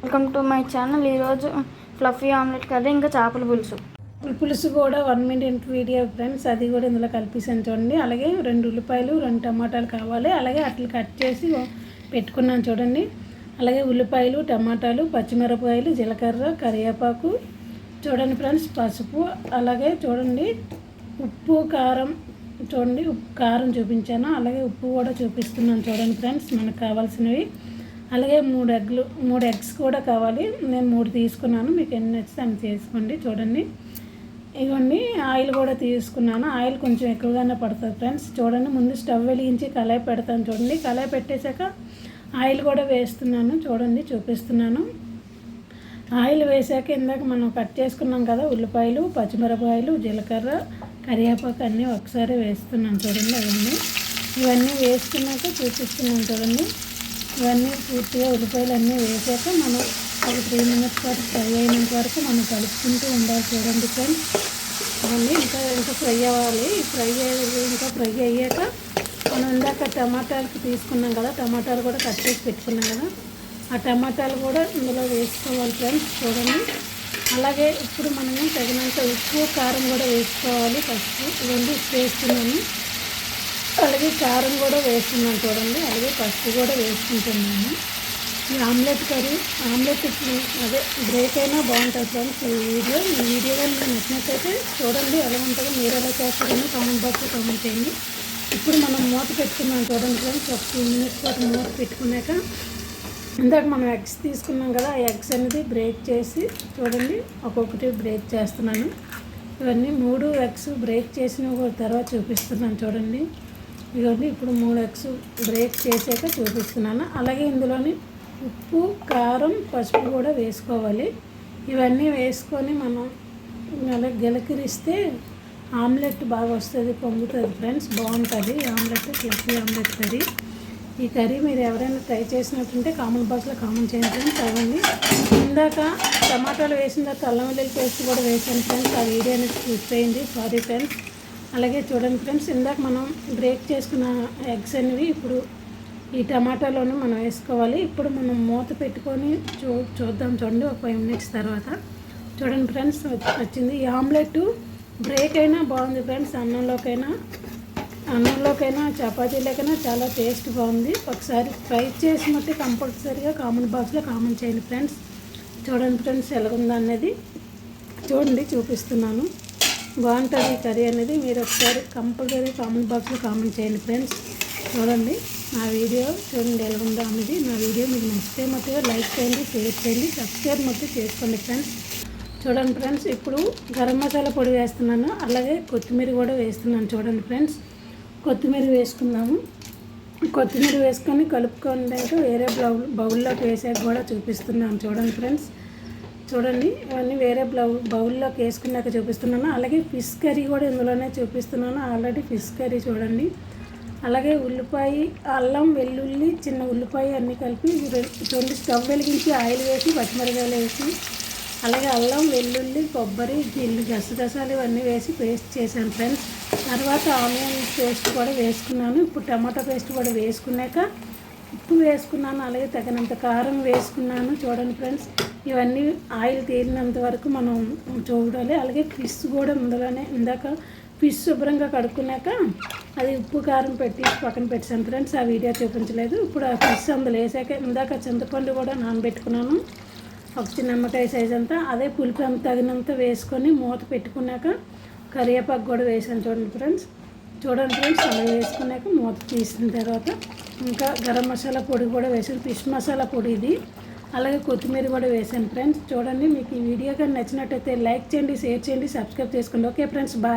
Welcome to my channel. ఈరోజు fluffy omelette curry ఇంకా చేపల పులుసు. పులుసు కూడా వన్ మినిట్ వీడియో ఫ్రెండ్స్ అది కూడా ఇందులో కలిపిస్తాను చూడండి. అలాగే రెండు ఉల్లిపాయలు రెండు టమాటాలు కావాలి. అలాగే అట్లు కట్ చేసి పెట్టుకున్నాను చూడండి. అలాగే ఉల్లిపాయలు టమాటాలు పచ్చిమిరపకాయలు జీలకర్ర కరివేపాకు చూడండి ఫ్రెండ్స్ పసుపు అలాగే చూడండి ఉప్పు కారం చూడండి. ఉప్పు కారం చూపించాను. అలాగే ఉప్పు కూడా చూపిస్తున్నాను చూడండి ఫ్రెండ్స్ మనకు కావాల్సినవి. అలాగే మూడు ఎగ్లు మూడు ఎగ్స్ కూడా కావాలి. నేను మూడు తీసుకున్నాను. మీకు ఎన్ని నచ్చితే అన్ని చేసుకోండి. చూడండి. ఇవన్నీ ఆయిల్ కూడా తీసుకున్నాను. ఆయిల్ కొంచెం ఎక్కువగానే పడుతుంది ఫ్రెండ్స్. చూడండి ముందు స్టవ్ వెలిగించి కళాయి పెడతాను చూడండి. కళాయి పెట్టేశాక ఆయిల్ కూడా వేస్తున్నాను. చూడండి చూపిస్తున్నాను. ఆయిల్ వేసాక ఇందాక మనం కట్ చేసుకున్నాం కదా ఉల్లిపాయలు పచ్చిమిరపకాయలు జీలకర్ర కరివేపాకు అన్నీ ఒకసారి వేస్తున్నాను చూడండి అవన్నీ. ఇవన్నీ వేసుకున్నాక చూపిస్తున్నాను చూడండి. ఇవన్నీ పూర్తిగా ఉల్లిపాయలు అన్నీ వేసాక మనం ఒక త్రీ మినిట్స్ వరకు ఫ్రై అయినంత వరకు మనం కలుపుకుంటూ ఉండాలి చూడండి ఫ్రెండ్స్ అవన్నీ ఇంకా ఇంకా ఫ్రై అవ్వాలి. ఫ్రై అయ్యి ఇంకా ఫ్రై అయ్యాక మనం ఇందాక టమాటాలకి తీసుకున్నాం కదా టమాటాలు కూడా కట్ చేసి పెట్టుకున్నాం కదా. ఆ టమాటాలు కూడా ఇందులో వేసుకోవాలి ఫ్రెండ్స్ చూడండి. అలాగే ఇప్పుడు మనము తగినంత ఉప్పు కారం కూడా వేసుకోవాలి ఫస్ట్ ఇవన్నీ ఉప్పు వేస్తున్నాము అలాగే కారం కూడా వేస్తున్నాను చూడండి. అలాగే పసుపు కూడా వేసుకుంటున్నాను. ఈ ఆమ్లెట్ కర్రీ ఆమ్లెట్ అదే బ్రేక్ అయినా బాగుంటుంది ఫ్రెండ్స్ ఈ వీడియో ఈ వీడియో కానీ మీకు నచ్చినట్టయితే చూడండి ఎలా ఉంటుందో మీరు ఎలా చేస్తారని కామెంట్ బాక్స్లో కామెంట్ చేయండి. ఇప్పుడు మనం మూత పెట్టుకున్నాం చూడండి ఫ్రెండ్స్. ఒక టూ మినిట్స్ పాటు మూత పెట్టుకున్నాక ఇందాక మనం ఎగ్స్ తీసుకున్నాం కదా ఆ ఎగ్స్ అనేది బ్రేక్ చేసి చూడండి ఒక్కొక్కటి బ్రేక్ చేస్తున్నాను. ఇవన్నీ మూడు ఎగ్స్ బ్రేక్ చేసిన తర్వాత చూపిస్తున్నాను చూడండి. ఇవన్నీ ఇప్పుడు మూడు ఎగ్స్ బ్రేక్ చేసాక చూపిస్తున్నాను. అలాగే ఇందులోని ఉప్పు కారం పసుపు కూడా వేసుకోవాలి. ఇవన్నీ వేసుకొని మనం అలా గిలకరిస్తే ఆమ్లెట్ బాగా వస్తుంది పొంగుతుంది ఫ్రెండ్స్ బాగుంటుంది. Omelette fluffy omelette curry. ఈ కర్రీ మీరు ఎవరైనా ట్రై చేసినట్టుంటే కామన్ బాక్స్లో కామన్ చేయండి ఫ్రెండ్స్ అవ్వండి. ఇందాక టమాటాలు వేసిన తర్వాత అల్లం వెల్లుల్లి పేస్ట్ కూడా వేసాను ఫ్రెండ్స్ ఆ వీడియో అనేది చూసేయండి సారీ ఫ్రెండ్స్ అలాగే చూడండి ఫ్రెండ్స్ ఇందాక మనం బ్రేక్ చేసుకున్న ఎగ్స్ అనేవి ఇప్పుడు ఈ టమాటాలోనే మనం వేసుకోవాలి. ఇప్పుడు మనం మూత పెట్టుకొని చూ చూద్దాం చూడండి ఒక ఫైవ్ మినిట్స్ తర్వాత. చూడండి ఫ్రెండ్స్ వచ్చింది. ఈ ఆమ్లెట్ బ్రేక్ అయినా బాగుంది ఫ్రెండ్స్ అన్నంలోకైనా. అన్నంలోకైనా చపాతీలోకైనా చాలా టేస్ట్ బాగుంది. ఒకసారి ఫ్రై చేసి మట్టి కంపల్సరీగా కామన్ బాక్స్లో కామన్ చేయండి ఫ్రెండ్స్. చూడండి ఫ్రెండ్స్ ఎలాగుందా అనేది చూడండి చూపిస్తున్నాను. బాగుంటుంది ఈ కర్రీ అనేది. మీరు ఒకసారి కంపల్సరీ కామెంట్ బాక్స్లో కామెంట్ చేయండి ఫ్రెండ్స్. చూడండి నా వీడియో చూడండి ఎలా ఉందో అనేది. నా వీడియో మీకు నచ్చితే మొత్తం లైక్ చేయండి షేర్ చేయండి సబ్స్క్రైబ్ మొత్తం చేసుకోండి ఫ్రెండ్స్. చూడండి ఫ్రెండ్స్ ఇప్పుడు గరం మసాలా పొడి వేస్తున్నాను. అలాగే కొత్తిమీర కూడా వేస్తున్నాను చూడండి ఫ్రెండ్స్. కొత్తిమీర వేసుకున్నాము కొత్తిమీర వేసుకొని కలుపుకొని వేరే బౌల్ బౌల్లోకి వేసాక కూడా చూపిస్తున్నాను చూడండి ఫ్రెండ్స్. చూడండి ఇవన్నీ వేరే బ్లౌ బౌల్లోకి వేసుకున్నాక చూపిస్తున్నాను. అలాగే ఫిష్ కర్రీ కూడా ఇందులోనే చూపిస్తున్నాను. ఆల్రెడీ ఫిష్ కర్రీ చూడండి. అలాగే ఉల్లిపాయ అల్లం వెల్లుల్లి చిన్న ఉల్లిపాయ అన్నీ కలిపి రెండు స్టవ్ వెలిగించి ఆయిల్ వేసి పచ్చిమిరకాయలు వేసి అలాగే అల్లం వెల్లుల్లి కొబ్బరి గిల్లు గసగసాలు ఇవన్నీ వేసి పేస్ట్ చేశాను ఫ్రెండ్స్. తర్వాత ఆనియన్ పేస్ట్ కూడా వేసుకున్నాను. ఇప్పుడు టమాటో పేస్ట్ కూడా వేసుకున్నాక ఉప్పు వేసుకున్నాను. అలాగే తగినంత కారం వేసుకున్నాను. చూడండి ఫ్రెండ్స్. ఇవన్నీ ఆయిల్ తేలినంత వరకు మనం చూడాలి. అలాగే ఫిష్ కూడా ఇందులోనే ఇందాక ఫిష్ శుభ్రంగా కడుక్కున్నాక అది ఉప్పు కారం పెట్టి పక్కన పెట్టాను ఫ్రెండ్స్ ఆ వీడియో చూపించలేదు. ఇప్పుడు ఆ ఫిష్ అందులో వేసాక ఇందాక చింతపండు కూడా నానబెట్టుకున్నాను. ఒక చిన్న నిమ్మకాయ సైజ్ అంతా. అదే పులుపు అంత తగినంత వేసుకొని మూత పెట్టుకున్నాక కరివేపాకు కూడా వేసాను చూడండి ఫ్రెండ్స్. చూడండి ఫ్రెండ్స్ అలా వేసుకున్నాక మూత తీసిన తర్వాత ఇంకా గరం మసాలా పొడి కూడా వేసాను. ఫిష్ మసాలా పొడి ఇది. అలాగే కొత్తిమీర కూడా వేసాను ఫ్రెండ్స్ చూడండి మీకు ఈ వీడియో కానీ నచ్చినట్టయితే లైక్ చేయండి షేర్ చేయండి సబ్స్క్రైబ్ చేసుకోండి. Okay friends bye.